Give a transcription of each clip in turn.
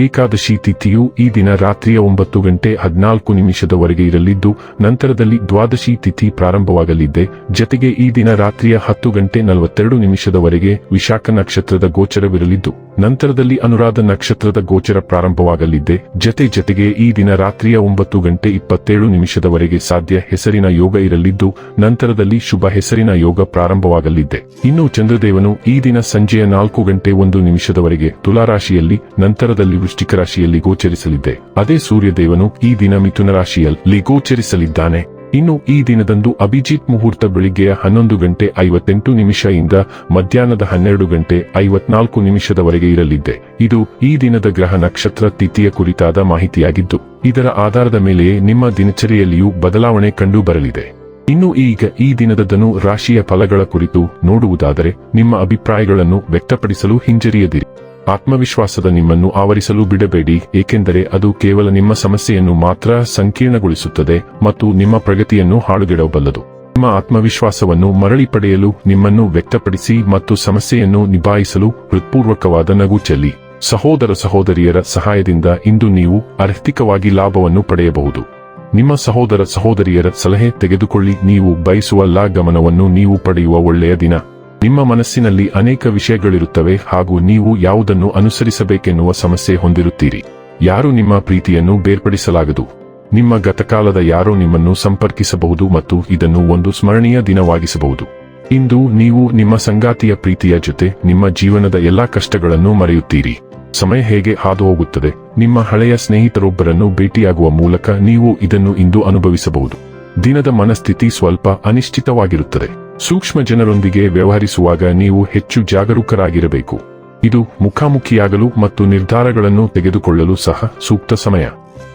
ಏಕಾದಶಿ ತಿಥಿಯು ಈ ದಿನ ರಾತ್ರಿಯ ಒಂಬತ್ತು ಗಂಟೆ ಹದಿನಾಲ್ಕು ನಿಮಿಷದವರೆಗೆ ಇರಲಿದ್ದು, ನಂತರದಲ್ಲಿ ದ್ವಾದಶಿ ತಿಥಿ ಪ್ರಾರಂಭವಾಗಲಿದೆ. ಜತೆಗೆ ಈ ದಿನ ರಾತ್ರಿಯ ಹತ್ತು ಗಂಟೆ ನಲವತ್ತೆರಡು ನಿಮಿಷದವರೆಗೆ ವಿಶಾಖ ನಕ್ಷತ್ರದ ಗೋಚರವಿರಲಿದ್ದು, ನಂತರದಲ್ಲಿ ಅನುರಾಧ ನಕ್ಷತ್ರದ ಗೋಚರ ಪ್ರಾರಂಭವಾಗಲಿದೆ. ಜತೆ ಜತೆಗೆ ಈ ದಿನ ರಾತ್ರಿಯ ಒಂಬತ್ತು ಗಂಟೆ ಇಪ್ಪತ್ತೇಳು ನಿಮಿಷದವರೆಗೆ ಸಾಧ್ಯ ಹೆಸರಿನ ಯೋಗ ಇರಲಿದ್ದು, ನಂತರದಲ್ಲಿ ಶುಭ ಹೆಸರಿನ ಯೋಗ ಪ್ರಾರಂಭವಾಗಲಿದೆ. ಇನ್ನು ಚಂದ್ರದೇವನು ಈ ದಿನ ಸಂಜೆಯ ನಾಲ್ಕು ಗಂಟೆ ಒಂದು ನಿಮಿಷದವರೆಗೆ ತುಲಾರಾಶಿಯಲ್ಲಿ, ನಂತರದಲ್ಲಿ ವೃಶ್ಚಿಕ ರಾಶಿಯಲ್ಲಿ ಗೋಚರಿಸಲಿದ್ದೆ. ಅದೇ ಸೂರ್ಯದೇವನು ಈ ದಿನ ಮಿಥುನ ರಾಶಿಯಲ್ಲಿ ಗೋಚರಿಸಲಿದ್ದಾನೆ. ಇನ್ನು ಈ ದಿನದಂದು ಅಭಿಜಿತ್ ಮುಹೂರ್ತ ಬೆಳಿಗ್ಗೆಯ ಹನ್ನೊಂದು ಗಂಟೆ ಐವತ್ತೆಂಟು ಇಂದ ಮಧ್ಯಾಹ್ನದ ಹನ್ನೆರಡು ಗಂಟೆ ಐವತ್ನಾಲ್ಕು ನಿಮಿಷದವರೆಗೆ ಇರಲಿದೆ ಇದು ಈ ದಿನದ ಗ್ರಹ ನಕ್ಷತ್ರ ತಿಥಿಯ ಕುರಿತಾದ ಮಾಹಿತಿಯಾಗಿದ್ದು, ಇದರ ಆಧಾರದ ಮೇಲೆಯೇ ನಿಮ್ಮ ದಿನಚರಿಯಲ್ಲಿಯೂ ಬದಲಾವಣೆ ಕಂಡು ಬರಲಿದೆ ಇನ್ನು ಈಗ ಈ ದಿನದ ಧನು ರಾಶಿಯ ಫಲಗಳ ಕುರಿತು ನೋಡುವುದಾದರೆ, ನಿಮ್ಮ ಅಭಿಪ್ರಾಯಗಳನ್ನು ವ್ಯಕ್ತಪಡಿಸಲು ಹಿಂಜರಿಯದಿರಿ. ಆತ್ಮವಿಶ್ವಾಸದ ನಿಮ್ಮನ್ನು ಆವರಿಸಲು ಬಿಡಬೇಡಿ, ಏಕೆಂದರೆ ಅದು ಕೇವಲ ನಿಮ್ಮ ಸಮಸ್ಯೆಯನ್ನು ಮಾತ್ರ ಸಂಕೀರ್ಣಗೊಳಿಸುತ್ತದೆ ಮತ್ತು ನಿಮ್ಮ ಪ್ರಗತಿಯನ್ನು ಹಾಳುಗೆಡಬಲ್ಲದು ನಿಮ್ಮ ಆತ್ಮವಿಶ್ವಾಸವನ್ನು ಮರಳಿ ಪಡೆಯಲು ನಿಮ್ಮನ್ನು ವ್ಯಕ್ತಪಡಿಸಿ ಮತ್ತು ಸಮಸ್ಯೆಯನ್ನು ನಿಭಾಯಿಸಲು ಹೃತ್ಪೂರ್ವಕವಾದ ನಗು ಚೆಲ್ಲಿ. ಸಹೋದರ ಸಹೋದರಿಯರ ಸಹಾಯದಿಂದ ಇಂದು ನೀವು ಆರ್ಥಿಕವಾಗಿ ಲಾಭವನ್ನು ಪಡೆಯಬಹುದು. ನಿಮ್ಮ ಸಹೋದರ ಸಹೋದರಿಯರ ಸಲಹೆ ತೆಗೆದುಕೊಳ್ಳಿ, ನೀವು ಬಯಸುವ ಲಾ ಗಮನವನ್ನು ನೀವು ಪಡೆಯುವ ಒಳ್ಳೆಯ ದಿನ. ನಿಮ್ಮ ಮನಸ್ಸಿನಲ್ಲಿ ಅನೇಕ ವಿಷಯಗಳಿರುತ್ತವೆ ಹಾಗೂ ನೀವು ಯಾವುದನ್ನು ಅನುಸರಿಸಬೇಕೆನ್ನುವ ಸಮಸ್ಯೆ ಹೊಂದಿರುತ್ತೀರಿ. ಯಾರು ನಿಮ್ಮ ಪ್ರೀತಿಯನ್ನು ಬೇರ್ಪಡಿಸಲಾಗದು? ನಿಮ್ಮ ಗತಕಾಲದ ಯಾರೋ ನಿಮ್ಮನ್ನು ಸಂಪರ್ಕಿಸಬಹುದು ಮತ್ತು ಇದನ್ನು ಒಂದು ಸ್ಮರಣೀಯ ದಿನವಾಗಿಸಬಹುದು. ಇಂದು ನೀವು ನಿಮ್ಮ ಸಂಗಾತಿಯ ಪ್ರೀತಿಯ ಜೊತೆ ನಿಮ್ಮ ಜೀವನದ ಎಲ್ಲಾ ಕಷ್ಟಗಳನ್ನು ಮರೆಯುತ್ತೀರಿ. ಸಮಯ ಹೇಗೆ ಹಾದು ಹೋಗುತ್ತದೆ ನಿಮ್ಮ ಹಳೆಯ ಸ್ನೇಹಿತರೊಬ್ಬರನ್ನು ಭೇಟಿಯಾಗುವ ಮೂಲಕ ನೀವು ಇದನ್ನು ಇಂದು ಅನುಭವಿಸಬಹುದು. ದಿನದ ಮನಸ್ಥಿತಿ ಸ್ವಲ್ಪ ಅನಿಶ್ಚಿತವಾಗಿರುತ್ತದೆ. ಸೂಕ್ಷ್ಮ ಜನರೊಂದಿಗೆ ವ್ಯವಹರಿಸುವಾಗ ನೀವು ಹೆಚ್ಚು ಜಾಗರೂಕರಾಗಿರಬೇಕು. ಇದು ಮುಖಾಮುಖಿಯಾಗಲು ಮತ್ತು ನಿರ್ಧಾರಗಳನ್ನು ತೆಗೆದುಕೊಳ್ಳಲು ಸಹ ಸೂಕ್ತ ಸಮಯ.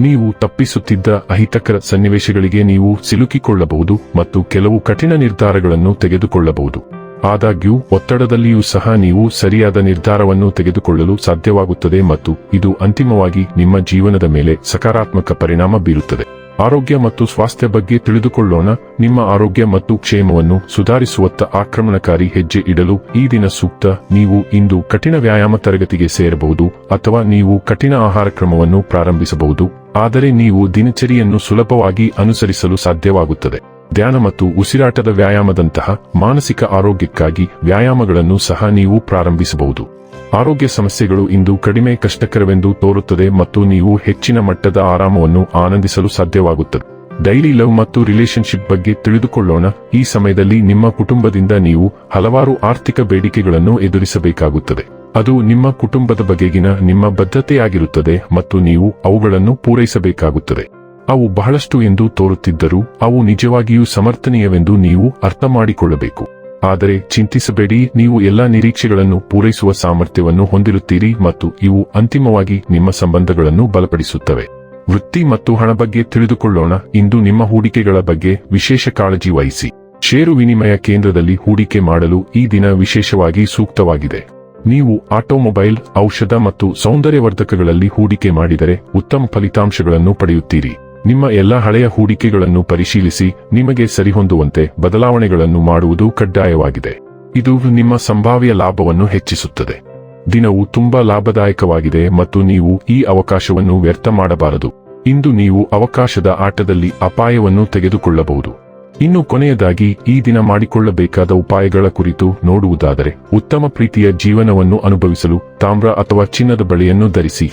ನೀವು ತಪ್ಪಿಸುತ್ತಿದ್ದ ಅಹಿತಕರ ಸನ್ನಿವೇಶಗಳಿಗೆ ನೀವು ಸಿಲುಕಿಕೊಳ್ಳಬಹುದು ಮತ್ತು ಕೆಲವು ಕಠಿಣ ನಿರ್ಧಾರಗಳನ್ನು ತೆಗೆದುಕೊಳ್ಳಬಹುದು. ಆದಾಗ್ಯೂ, ಒತ್ತಡದಲ್ಲಿಯೂ ಸಹ ನೀವು ಸರಿಯಾದ ನಿರ್ಧಾರವನ್ನು ತೆಗೆದುಕೊಳ್ಳಲು ಸಾಧ್ಯವಾಗುತ್ತದೆ ಮತ್ತು ಇದು ಅಂತಿಮವಾಗಿ ನಿಮ್ಮ ಜೀವನದ ಮೇಲೆ ಸಕಾರಾತ್ಮಕ ಪರಿಣಾಮ ಬೀರುತ್ತದೆ. ಆರೋಗ್ಯ ಮತ್ತು ಸ್ವಾಸ್ಥ್ಯ ಬಗ್ಗೆ ತಿಳಿದುಕೊಳ್ಳೋಣ. ನಿಮ್ಮ ಆರೋಗ್ಯ ಮತ್ತು ಕ್ಷೇಮವನ್ನು ಸುಧಾರಿಸುವತ್ತ ಆಕ್ರಮಣಕಾರಿ ಹೆಜ್ಜೆ ಇಡಲು ಈ ದಿನ ಸೂಕ್ತ. ನೀವು ಇಂದು ಕಠಿಣ ವ್ಯಾಯಾಮ ತರಗತಿಗೆ ಸೇರಬಹುದು ಅಥವಾ ನೀವು ಕಠಿಣ ಆಹಾರ ಕ್ರಮವನ್ನು ಪ್ರಾರಂಭಿಸಬಹುದು. ಆದರೆ ನೀವು ದಿನಚರಿಯನ್ನು ಸುಲಭವಾಗಿ ಅನುಸರಿಸಲು ಸಾಧ್ಯವಾಗುತ್ತದೆ. ಧ್ಯಾನ ಮತ್ತು ಉಸಿರಾಟದ ವ್ಯಾಯಾಮದಂತಹ ಮಾನಸಿಕ ಆರೋಗ್ಯಕ್ಕಾಗಿ ವ್ಯಾಯಾಮಗಳನ್ನು ಸಹ ನೀವು ಪ್ರಾರಂಭಿಸಬಹುದು. ಆರೋಗ್ಯ ಸಮಸ್ಯೆಗಳು ಇಂದು ಕಡಿಮೆ ಕಷ್ಟಕರವೆಂದು ತೋರುತ್ತದೆ ಮತ್ತು ನೀವು ಹೆಚ್ಚಿನ ಮಟ್ಟದ ಆರಾಮವನ್ನು ಆನಂದಿಸಲು ಸಾಧ್ಯವಾಗುತ್ತದೆ. ಡೈಲಿ ಲವ್ ಮತ್ತು ರಿಲೇಶನ್ಶಿಪ್ ಬಗ್ಗೆ ತಿಳಿದುಕೊಳ್ಳೋಣ. ಈ ಸಮಯದಲ್ಲಿ ನಿಮ್ಮ ಕುಟುಂಬದಿಂದ ನೀವು ಹಲವಾರು ಆರ್ಥಿಕ ಬೇಡಿಕೆಗಳನ್ನು ಎದುರಿಸಬೇಕಾಗುತ್ತದೆ. ಅದು ನಿಮ್ಮ ಕುಟುಂಬದ ಬಗೆಗಿನ ನಿಮ್ಮ ಬದ್ಧತೆಯಾಗಿರುತ್ತದೆ ಮತ್ತು ನೀವು ಅವುಗಳನ್ನು ಪೂರೈಸಬೇಕಾಗುತ್ತದೆ. ಅವು ಬಹಳಷ್ಟು ಎಂದು ತೋರುತ್ತಿದ್ದರೂ ಅವು ನಿಜವಾಗಿಯೂ ಸಮರ್ಥನೀಯವೆಂದು ನೀವು ಅರ್ಥ ಮಾಡಿಕೊಳ್ಳಬೇಕು ಆದರೆ ಚಿಂತಿಸಬೇಡಿ, ನೀವು ಎಲ್ಲಾ ನಿರೀಕ್ಷೆಗಳನ್ನು ಪೂರೈಸುವ ಸಾಮರ್ಥ್ಯವನ್ನು ಹೊಂದಿರುತ್ತೀರಿ ಮತ್ತು ಇವು ಅಂತಿಮವಾಗಿ ನಿಮ್ಮ ಸಂಬಂಧಗಳನ್ನು ಬಲಪಡಿಸುತ್ತವೆ. ವೃತ್ತಿ ಮತ್ತು ಹಣ ಬಗ್ಗೆ ತಿಳಿದುಕೊಳ್ಳೋಣ, ಇಂದು ನಿಮ್ಮ ಹೂಡಿಕೆಗಳ ಬಗ್ಗೆ ವಿಶೇಷ ಕಾಳಜಿ ವಹಿಸಿ. ಷೇರು ವಿನಿಮಯ ಕೇಂದ್ರದಲ್ಲಿ ಹೂಡಿಕೆ ಮಾಡಲು ಈ ದಿನ ವಿಶೇಷವಾಗಿ ಸೂಕ್ತವಾಗಿದೆ. ನೀವು ಆಟೋಮೊಬೈಲ್, ಔಷಧ ಮತ್ತು ಸೌಂದರ್ಯವರ್ಧಕಗಳಲ್ಲಿ ಹೂಡಿಕೆ ಮಾಡಿದರೆ ಉತ್ತಮ ಫಲಿತಾಂಶಗಳನ್ನು ಪಡೆಯುತ್ತೀರಿ. ನಿಮ್ಮ ಎಲ್ಲ ಹಳೆಯ ಹೂಡಿಕೆಗಳನ್ನು ಪರಿಶೀಲಿಸಿ, ನಿಮಗೆ ಸರಿಹೊಂದುವಂತೆ ಬದಲಾವಣೆಗಳನ್ನು ಮಾಡುವುದು ಕಡ್ಡಾಯವಾಗಿದೆ. ಇದು ನಿಮ್ಮ ಸಂಭಾವ್ಯ ಲಾಭವನ್ನು ಹೆಚ್ಚಿಸುತ್ತದೆ. ದಿನವು ತುಂಬಾ ಲಾಭದಾಯಕವಾಗಿದೆ ಮತ್ತು ನೀವು ಈ ಅವಕಾಶವನ್ನು ವ್ಯರ್ಥ ಮಾಡಬಾರದು. ಇಂದು ನೀವು ಅವಕಾಶದ ಆಟದಲ್ಲಿ ಅಪಾಯವನ್ನು ತೆಗೆದುಕೊಳ್ಳಬಹುದು. ಇನ್ನು ಕೊನೆಯದಾಗಿ, ಈ ದಿನ ಮಾಡಿಕೊಳ್ಳಬೇಕಾದ ಉಪಾಯಗಳ ಕುರಿತು ನೋಡುವುದಾದರೆ, ಉತ್ತಮ ಪ್ರೀತಿಯ ಜೀವನವನ್ನು ಅನುಭವಿಸಲು ತಾಮ್ರ ಅಥವಾ ಚಿನ್ನದ ಬಳೆಯನ್ನು ಧರಿಸಿ.